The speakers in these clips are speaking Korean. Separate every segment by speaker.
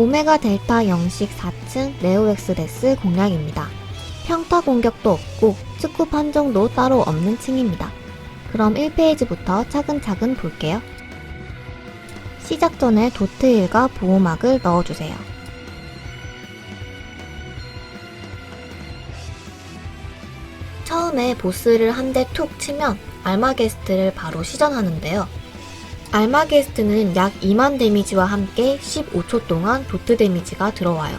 Speaker 1: 오메가 델타 영식 4층 네오엑스 데스 공략입니다. 평타 공격도 없고 축구 판정도 따로 없는 층입니다. 그럼 1페이지부터 차근차근 볼게요. 시작 전에 도트일과 보호막을 넣어주세요. 처음에 보스를 한 대 툭 치면 알마게스트를 바로 시전하는데요. 알마게스트는 약 2만 데미지와 함께 15초 동안 도트 데미지가 들어와요.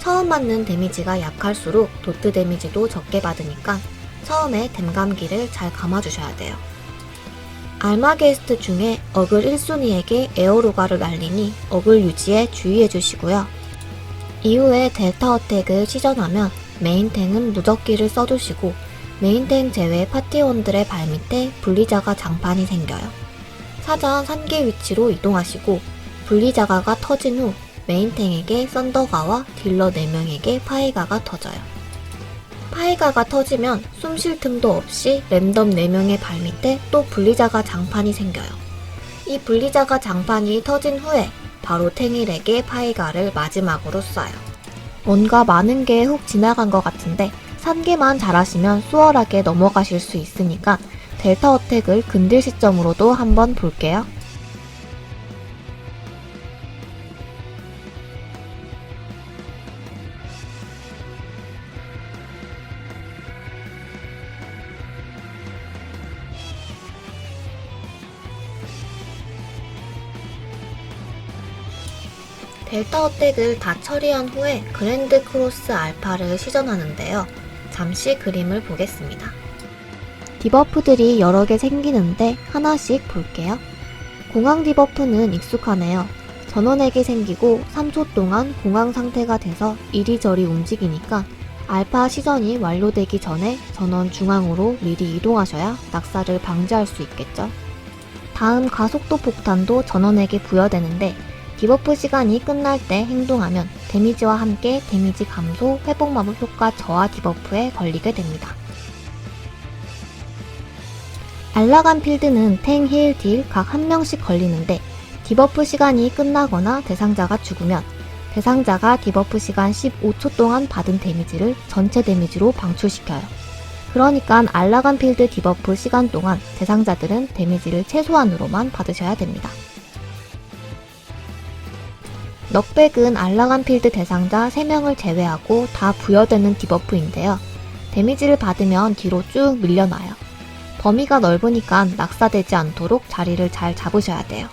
Speaker 1: 처음 맞는 데미지가 약할수록 도트 데미지도 적게 받으니까 처음에 댐감기를 잘 감아주셔야 돼요. 알마게스트 중에 어글 1순위에게 에어로가를 날리니 어글 유지에 주의해주시고요. 이후에 델타 어택을 시전하면 메인탱은 무적기를 써주시고 메인탱 제외 파티원들의 발밑에 분리자가 장판이 생겨요. 사전 산개 위치로 이동하시고 분리자가가 터진 후 메인탱에게 썬더가와 딜러 4명에게 파이가가 터져요. 파이가가 터지면 숨 쉴 틈도 없이 랜덤 4명의 발밑에 또 분리자가 장판이 생겨요. 이 분리자가 장판이 터진 후에 바로 탱일에게 파이가를 마지막으로 쏴요. 뭔가 많은 게 훅 지나간 것 같은데 3개만 잘하시면 수월하게 넘어가실 수 있으니까 델타 어택을 근딜 시점으로도 한번 볼게요. 델타 어택을 다 처리한 후에 그랜드 크로스 알파를 시전하는데요. 잠시 그림을 보겠습니다. 디버프들이 여러 개 생기는데 하나씩 볼게요. 공항 디버프는 익숙하네요. 전원에게 생기고 3초 동안 공항 상태가 돼서 이리저리 움직이니까 알파 시전이 완료되기 전에 전원 중앙으로 미리 이동하셔야 낙사를 방지할 수 있겠죠. 다음 가속도 폭탄도 전원에게 부여되는데 디버프 시간이 끝날 때 행동하면 데미지와 함께 데미지 감소, 회복 마법 효과 저하 디버프에 걸리게 됩니다. 알라간 필드는 탱, 힐, 딜 각 한 명씩 걸리는데 디버프 시간이 끝나거나 대상자가 죽으면 대상자가 디버프 시간 15초 동안 받은 데미지를 전체 데미지로 방출시켜요. 그러니까 알라간 필드 디버프 시간 동안 대상자들은 데미지를 최소한으로만 받으셔야 됩니다. 넉백은 알라간 필드 대상자 3명을 제외하고 다 부여되는 디버프인데요. 데미지를 받으면 뒤로 쭉 밀려나요. 범위가 넓으니까 낙사되지 않도록 자리를 잘 잡으셔야 돼요.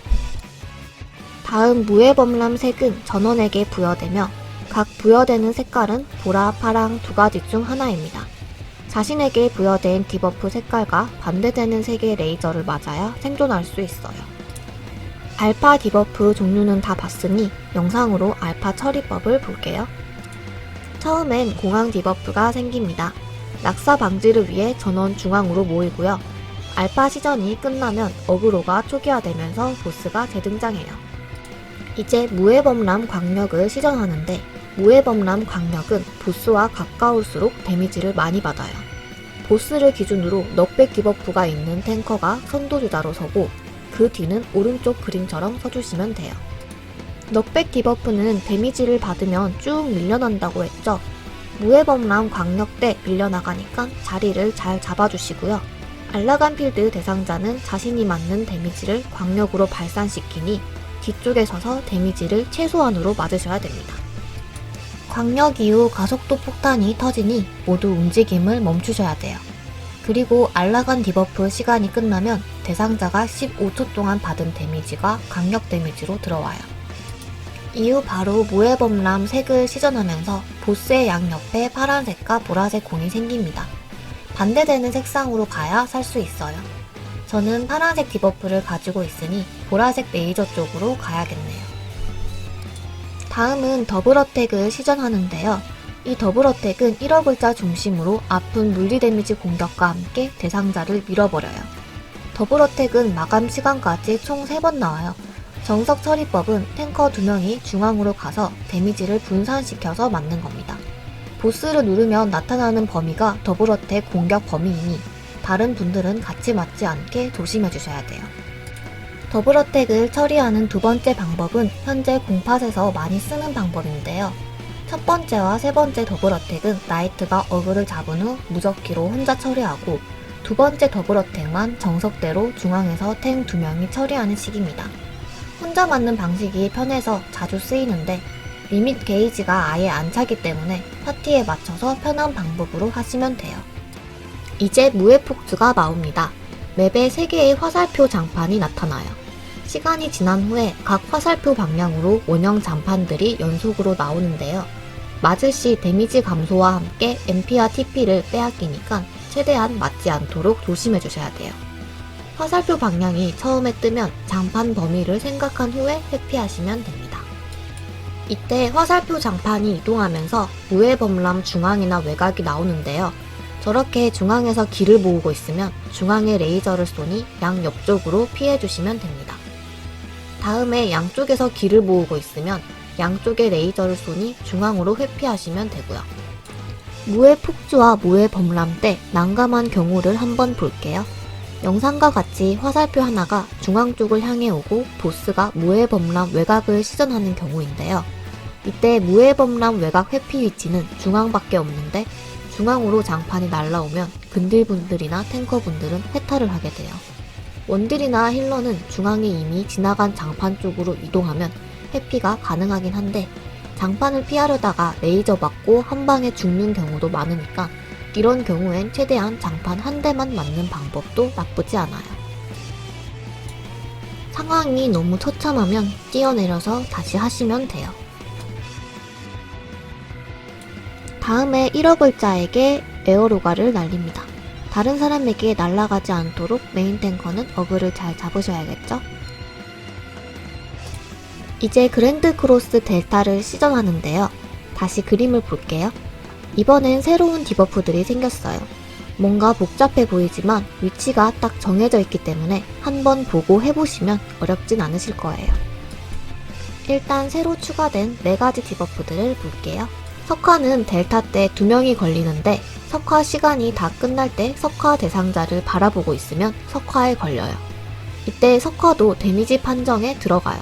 Speaker 1: 다음 무해범람 색은 전원에게 부여되며 각 부여되는 색깔은 보라, 파랑 두 가지 중 하나입니다. 자신에게 부여된 디버프 색깔과 반대되는 색의 레이저를 맞아야 생존할 수 있어요. 알파 디버프 종류는 다 봤으니 영상으로 알파 처리법을 볼게요. 처음엔 공항 디버프가 생깁니다. 낙사 방지를 위해 전원 중앙으로 모이고요. 알파 시전이 끝나면 어그로가 초기화되면서 보스가 재등장해요. 이제 무해범람 광력을 시전하는데 무해범람 광력은 보스와 가까울수록 데미지를 많이 받아요. 보스를 기준으로 넉백 디버프가 있는 탱커가 선도주자로 서고 그 뒤는 오른쪽 그림처럼 서주시면 돼요. 넉백 디버프는 데미지를 받으면 쭉 밀려난다고 했죠. 무해범람 광역 때 밀려나가니까 자리를 잘 잡아주시고요. 알라간 필드 대상자는 자신이 맞는 데미지를 광역으로 발산시키니 뒤쪽에 서서 데미지를 최소한으로 맞으셔야 됩니다. 광역 이후 가속도 폭탄이 터지니 모두 움직임을 멈추셔야 돼요. 그리고 알라간 디버프 시간이 끝나면 대상자가 15초 동안 받은 데미지가 강력 데미지로 들어와요. 이후 바로 무해범람 색을 시전하면서 보스의 양옆에 파란색과 보라색 공이 생깁니다. 반대되는 색상으로 가야 살 수 있어요. 저는 파란색 디버프를 가지고 있으니 보라색 레이저 쪽으로 가야겠네요. 다음은 더블 어택을 시전하는데요. 이 더블 어택은 1억 글자 중심으로 아픈 물리 데미지 공격과 함께 대상자를 밀어버려요. 더블 어택은 마감 시간까지 총 3번 나와요. 정석 처리법은 탱커 2명이 중앙으로 가서 데미지를 분산시켜서 맞는 겁니다. 보스를 누르면 나타나는 범위가 더블 어택 공격 범위이니 다른 분들은 같이 맞지 않게 조심해 주셔야 돼요. 더블어택을 처리하는 두 번째 방법은 현재 공팟에서 많이 쓰는 방법인데요. 첫 번째와 세 번째 더블어택은 나이트가 어그를 잡은 후 무적기로 혼자 처리하고 두 번째 더블어택만 정석대로 중앙에서 탱 두 명이 처리하는 식입니다. 혼자 맞는 방식이 편해서 자주 쓰이는데 리밋 게이지가 아예 안 차기 때문에 파티에 맞춰서 편한 방법으로 하시면 돼요. 이제 무해 폭주가 나옵니다. 맵에 3개의 화살표 장판이 나타나요. 시간이 지난 후에 각 화살표 방향으로 원형 장판들이 연속으로 나오는데요. 맞을 시 데미지 감소와 함께 MP와 TP를 빼앗기니까 최대한 맞지 않도록 조심해 주셔야 돼요. 화살표 방향이 처음에 뜨면 장판 범위를 생각한 후에 회피하시면 됩니다. 이때 화살표 장판이 이동하면서 우회 범람 중앙이나 외곽이 나오는데요. 저렇게 중앙에서 길을 모으고 있으면 중앙에 레이저를 쏘니 양 옆쪽으로 피해 주시면 됩니다. 다음에 양쪽에서 길을 모으고 있으면 양쪽에 레이저를 쏘니 중앙으로 회피하시면 되고요. 무해 폭주와 무해 범람 때 난감한 경우를 한번 볼게요. 영상과 같이 화살표 하나가 중앙 쪽을 향해 오고 보스가 무해 범람 외곽을 시전하는 경우인데요. 이때 무해 범람 외곽 회피 위치는 중앙밖에 없는데 중앙으로 장판이 날라오면 근딜분들이나 탱커분들은 해탈을 하게 돼요. 원딜이나 힐러는 중앙에 이미 지나간 장판 쪽으로 이동하면 회피가 가능하긴 한데 장판을 피하려다가 레이저 맞고 한 방에 죽는 경우도 많으니까 이런 경우엔 최대한 장판 한 대만 맞는 방법도 나쁘지 않아요. 상황이 너무 처참하면 뛰어내려서 다시 하시면 돼요. 다음에 1억 글자에게 에어로가를 날립니다. 다른 사람에게 날아가지 않도록 메인 탱커는 어그를 잘 잡으셔야겠죠? 이제 그랜드 크로스 델타를 시전하는데요. 다시 그림을 볼게요. 이번엔 새로운 디버프들이 생겼어요. 뭔가 복잡해 보이지만 위치가 딱 정해져 있기 때문에 한번 보고 해보시면 어렵진 않으실 거예요. 일단 새로 추가된 4가지 디버프들을 볼게요. 석화는 델타 때 2명이 걸리는데 석화 시간이 다 끝날 때 석화 대상자를 바라보고 있으면 석화에 걸려요. 이때 석화도 데미지 판정에 들어가요.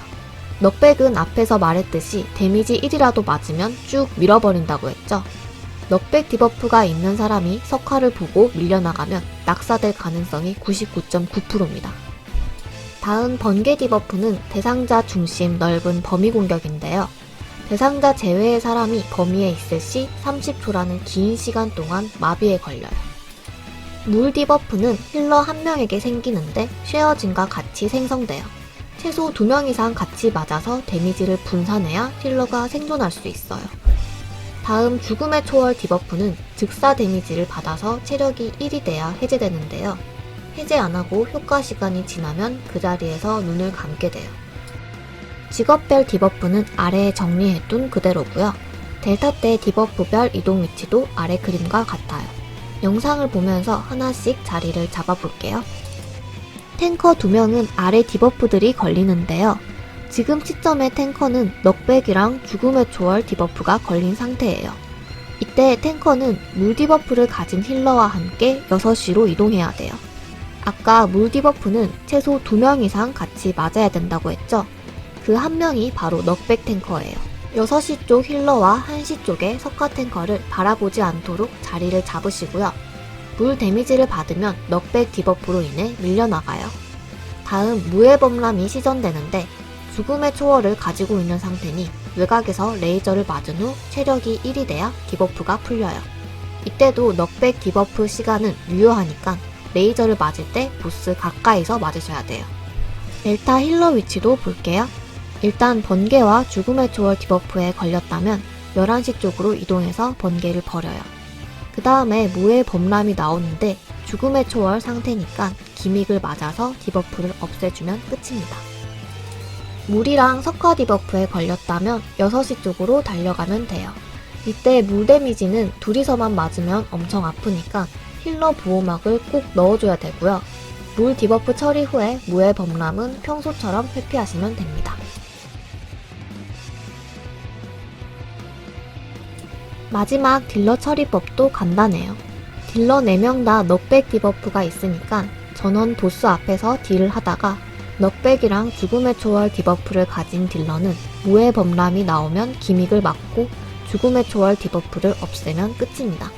Speaker 1: 넉백은 앞에서 말했듯이 데미지 1이라도 맞으면 쭉 밀어버린다고 했죠. 넉백 디버프가 있는 사람이 석화를 보고 밀려나가면 낙사될 가능성이 99.9%입니다. 다음 번개 디버프는 대상자 중심 넓은 범위 공격인데요. 대상자 제외의 사람이 범위에 있을 시 30초라는 긴 시간 동안 마비에 걸려요. 물 디버프는 힐러 한 명에게 생기는데 쉐어진과 같이 생성돼요. 최소 2명 이상 같이 맞아서 데미지를 분산해야 힐러가 생존할 수 있어요. 다음 죽음의 초월 디버프는 즉사 데미지를 받아서 체력이 1이 돼야 해제되는데요. 해제 안 하고 효과 시간이 지나면 그 자리에서 눈을 감게 돼요. 직업별 디버프는 아래에 정리해둔 그대로고요. 델타 때 디버프별 이동 위치도 아래 그림과 같아요. 영상을 보면서 하나씩 자리를 잡아볼게요. 탱커 2명은 아래 디버프들이 걸리는데요. 지금 시점의 탱커는 넉백이랑 죽음의 초월 디버프가 걸린 상태예요. 이때 탱커는 물 디버프를 가진 힐러와 함께 6시로 이동해야 돼요. 아까 물 디버프는 최소 2명 이상 같이 맞아야 된다고 했죠? 그 한 명이 바로 넉백 탱커예요. 6시 쪽 힐러와 1시 쪽의 석화 탱커를 바라보지 않도록 자리를 잡으시고요. 물 데미지를 받으면 넉백 디버프로 인해 밀려나가요. 다음 무해 범람이 시전되는데 죽음의 초월을 가지고 있는 상태니 외곽에서 레이저를 맞은 후 체력이 1이 돼야 디버프가 풀려요. 이때도 넉백 디버프 시간은 유효하니까 레이저를 맞을 때 보스 가까이서 맞으셔야 돼요. 델타 힐러 위치도 볼게요. 일단 번개와 죽음의 초월 디버프에 걸렸다면 11시 쪽으로 이동해서 번개를 버려요. 그 다음에 무의 범람이 나오는데 죽음의 초월 상태니까 기믹을 맞아서 디버프를 없애주면 끝입니다. 물이랑 석화 디버프에 걸렸다면 6시 쪽으로 달려가면 돼요. 이때 물 데미지는 둘이서만 맞으면 엄청 아프니까 힐러 보호막을 꼭 넣어줘야 되고요. 물 디버프 처리 후에 무의 범람은 평소처럼 회피하시면 됩니다. 마지막 딜러 처리법도 간단해요. 딜러 4명 다 넉백 디버프가 있으니까 전원 보스 앞에서 딜을 하다가 넉백이랑 죽음의 초월 디버프를 가진 딜러는 무의 범람이 나오면 기믹을 막고 죽음의 초월 디버프를 없애면 끝입니다.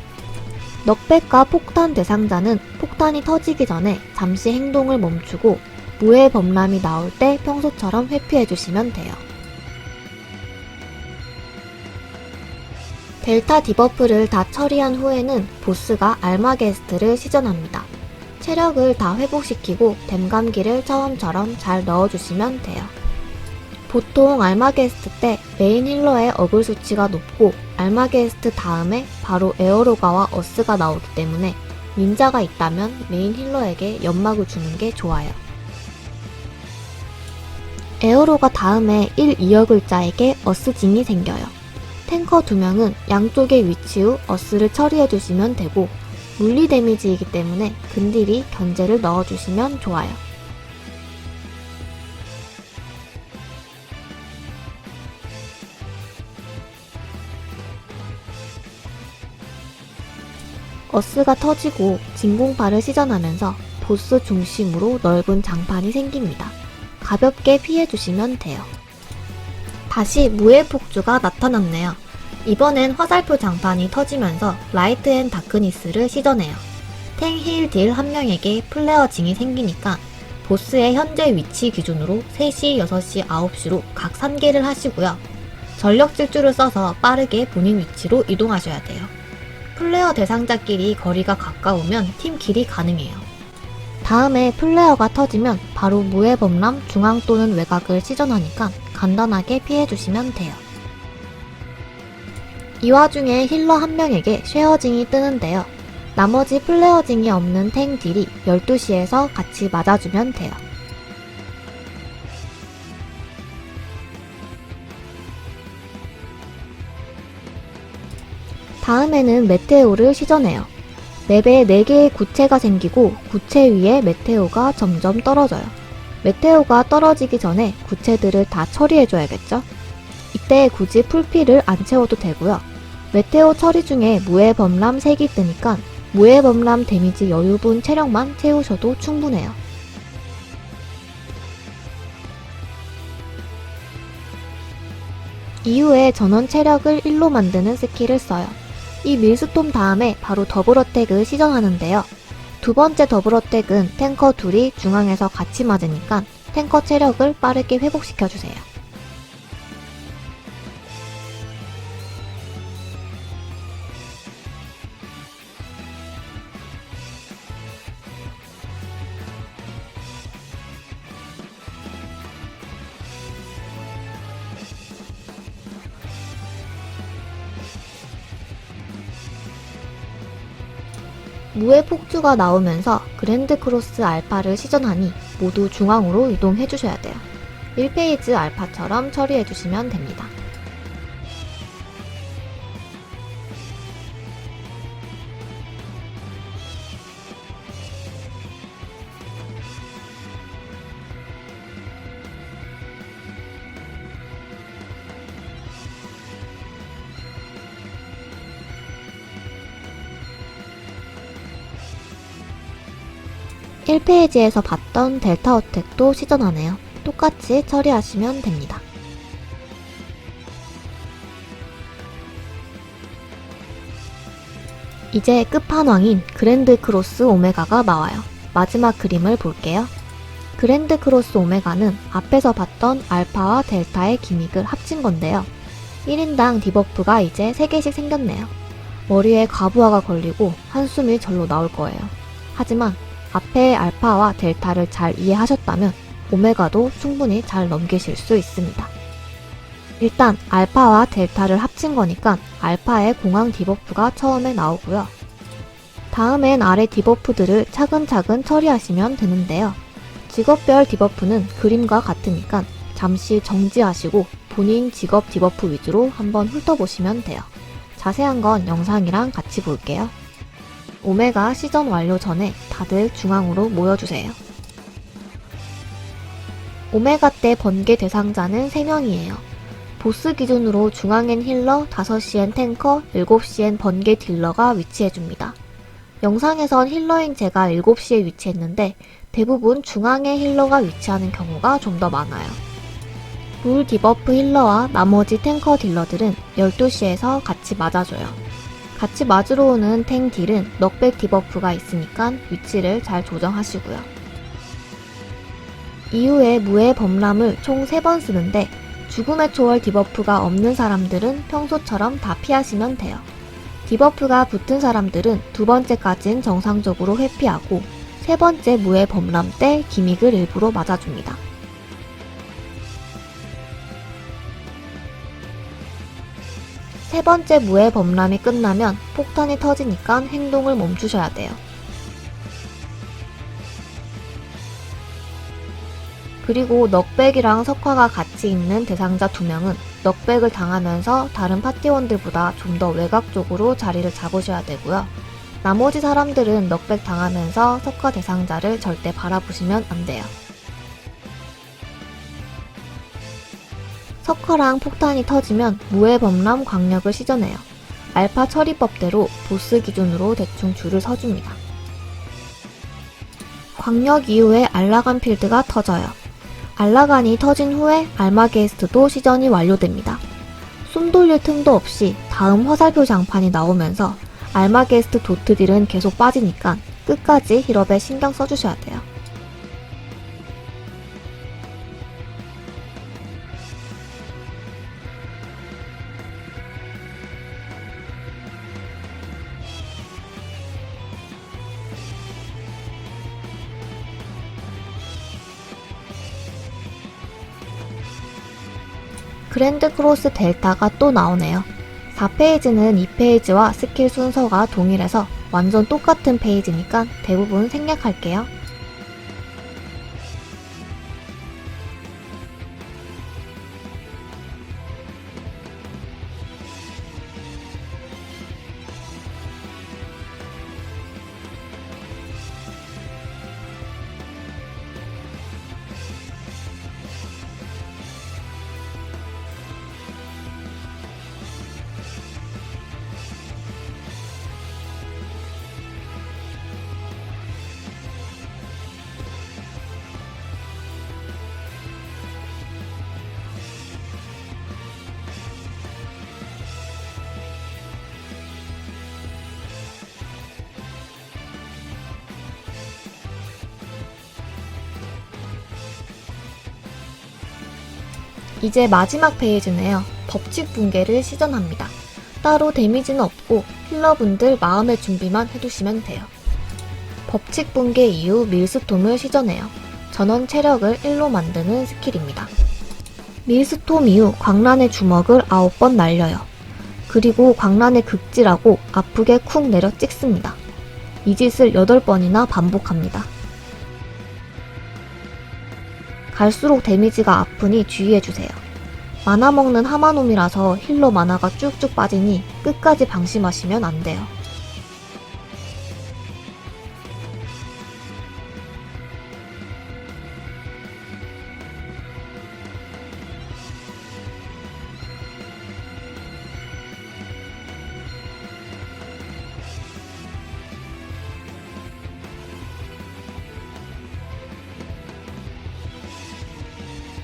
Speaker 1: 넉백과 폭탄 대상자는 폭탄이 터지기 전에 잠시 행동을 멈추고 무의 범람이 나올 때 평소처럼 회피해주시면 돼요. 델타 디버프를 다 처리한 후에는 보스가 알마게스트를 시전합니다. 체력을 다 회복시키고 댐감기를 처음처럼 잘 넣어주시면 돼요. 보통 알마게스트 때 메인 힐러의 어글 수치가 높고 알마게스트 다음에 바로 에어로가와 어스가 나오기 때문에 닌자가 있다면 메인 힐러에게 연막을 주는 게 좋아요. 에어로가 다음에 1, 2여 글자에게 어스징이 생겨요. 탱커 2명은 양쪽의 위치 후 어스를 처리해주시면 되고 물리 데미지이기 때문에 근딜이 견제를 넣어주시면 좋아요. 어스가 터지고 진공파를 시전하면서 보스 중심으로 넓은 장판이 생깁니다. 가볍게 피해주시면 돼요. 다시 무의 폭주가 나타났네요. 이번엔 화살표 장판이 터지면서 라이트 앤 다크니스를 시전해요. 탱 힐 딜 한 명에게 플레어 징이 생기니까 보스의 현재 위치 기준으로 3시, 6시, 9시로 각 3개를 하시고요. 전력 질주를 써서 빠르게 본인 위치로 이동하셔야 돼요. 플레어 대상자끼리 거리가 가까우면 팀킬이 가능해요. 다음에 플레어가 터지면 바로 무의 범람 중앙 또는 외곽을 시전하니까 간단하게 피해주시면 돼요. 이 와중에 힐러 한 명에게 쉐어징이 뜨는데요. 나머지 플레어징이 없는 탱 딜이 12시에서 같이 맞아주면 돼요. 다음에는 메테오를 시전해요. 맵에 4개의 구체가 생기고 구체 위에 메테오가 점점 떨어져요. 메테오가 떨어지기 전에 구체들을 다 처리해줘야겠죠? 이때 굳이 풀피를 안 채워도 되고요. 메테오 처리 중에 무의 범람 3기 뜨니까 무의 범람 데미지 여유분 체력만 채우셔도 충분해요. 이후에 전원 체력을 1로 만드는 스킬을 써요. 이 밀스톰 다음에 바로 더블 어택을 시전하는데요. 두 번째 더블 어택은 탱커 둘이 중앙에서 같이 맞으니까 탱커 체력을 빠르게 회복시켜주세요. 무의 폭주가 나오면서 그랜드 크로스 알파를 시전하니 모두 중앙으로 이동해 주셔야 돼요. 1페이지 알파처럼 처리해 주시면 됩니다. 일 페이지에서 봤던 델타 어택도 시전하네요. 똑같이 처리하시면 됩니다. 이제 끝판왕인 그랜드 크로스 오메가가 나와요. 마지막 그림을 볼게요. 그랜드 크로스 오메가는 앞에서 봤던 알파와 델타의 기믹을 합친 건데요. 1인당 디버프가 이제 3개씩 생겼네요. 머리에 과부하가 걸리고 한숨이 절로 나올 거예요. 하지만 앞에 알파와 델타를 잘 이해하셨다면 오메가도 충분히 잘 넘기실 수 있습니다. 일단 알파와 델타를 합친 거니까 알파의 공항 디버프가 처음에 나오고요. 다음엔 아래 디버프들을 차근차근 처리하시면 되는데요. 직업별 디버프는 그림과 같으니까 잠시 정지하시고 본인 직업 디버프 위주로 한번 훑어보시면 돼요. 자세한 건 영상이랑 같이 볼게요. 오메가 시전 완료 전에 다들 중앙으로 모여주세요. 오메가 때 번개 대상자는 3명이에요. 보스 기준으로 중앙엔 힐러, 5시엔 탱커, 7시엔 번개 딜러가 위치해줍니다. 영상에선 힐러인 제가 7시에 위치했는데 대부분 중앙에 힐러가 위치하는 경우가 좀 더 많아요. 물 디버프 힐러와 나머지 탱커 딜러들은 12시에서 같이 맞아줘요. 같이 맞으러 오는 탱 딜은 넉백 디버프가 있으니까 위치를 잘 조정하시고요. 이후에 무의 범람을 총 3번 쓰는데 죽음의 초월 디버프가 없는 사람들은 평소처럼 다 피하시면 돼요. 디버프가 붙은 사람들은 두 번째까진 정상적으로 회피하고 세 번째 무의 범람 때 기믹을 일부러 맞아줍니다. 세 번째 무의 범람이 끝나면 폭탄이 터지니까 행동을 멈추셔야 돼요. 그리고 넉백이랑 석화가 같이 있는 대상자 두 명은 넉백을 당하면서 다른 파티원들보다 좀 더 외곽 쪽으로 자리를 잡으셔야 되고요. 나머지 사람들은 넉백 당하면서 석화 대상자를 절대 바라보시면 안 돼요. 석화랑 폭탄이 터지면 무의 범람 광력을 시전해요. 알파 처리법대로 보스 기준으로 대충 줄을 서줍니다. 광력 이후에 알라간 필드가 터져요. 알라간이 터진 후에 알마게스트도 시전이 완료됩니다. 숨 돌릴 틈도 없이 다음 화살표 장판이 나오면서 알마게스트 도트딜은 계속 빠지니까 끝까지 힐업에 신경 써주셔야 돼요. 그랜드 크로스 델타가 또 나오네요. 4페이지는 2페이지와 스킬 순서가 동일해서 완전 똑같은 페이지니까 대부분 생략할게요. 이제 마지막 페이지네요. 법칙 붕괴를 시전합니다. 따로 데미지는 없고 힐러분들 마음의 준비만 해두시면 돼요. 법칙 붕괴 이후 밀스톰을 시전해요. 전원 체력을 1로 만드는 스킬입니다. 밀스톰 이후 광란의 주먹을 9번 날려요. 그리고 광란의 극지라고 아프게 쿵 내려 찍습니다. 이 짓을 8번이나 반복합니다. 갈수록 데미지가 아프니 주의해주세요. 만화 먹는 하마놈이라서 힐러 만화가 쭉쭉 빠지니 끝까지 방심하시면 안 돼요.